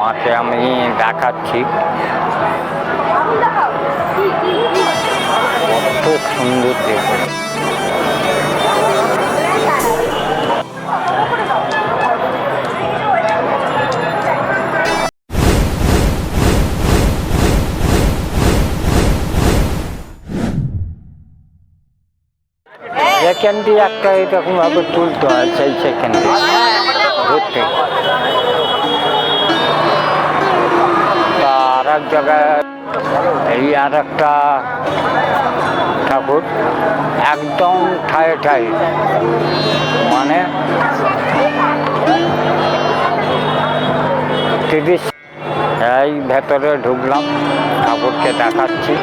মাকে আমি দেখাচ্ছি। কত সুন্দর দেখে একটা এরকম ভাবে তুলতে হয় সেই দিয়ে। ধরতে তা আর এক জায়গায় এই আর একটা ঠাকুর, একদম ঠায়ে ঠায়ে। মানে তিরিশ, এই ভেতরে ঢুকলাম, ঠাকুরকে দেখাচ্ছি।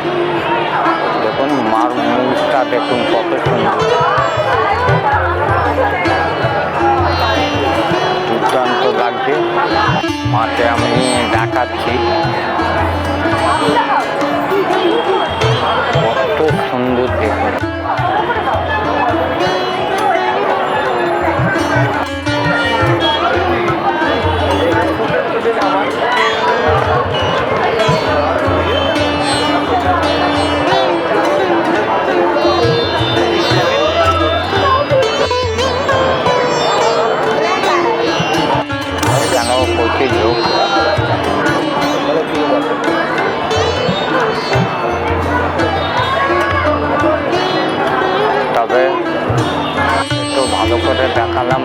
দেখুন, মার মুখটা দেখুন কত সুন্দর। দুর্দান্ত লাগছে। মাকে আমি দেখাচ্ছি।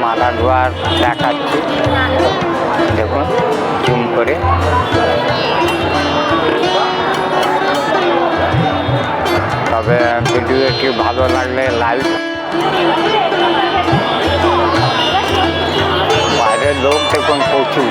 দেখালাম ধোয়ার দেখাচ্ছি। দেখুন জুম করে। তবে ভিডিওটি ভালো লাগলে লাইক বাইরের লোক দেখুন প্রচুর।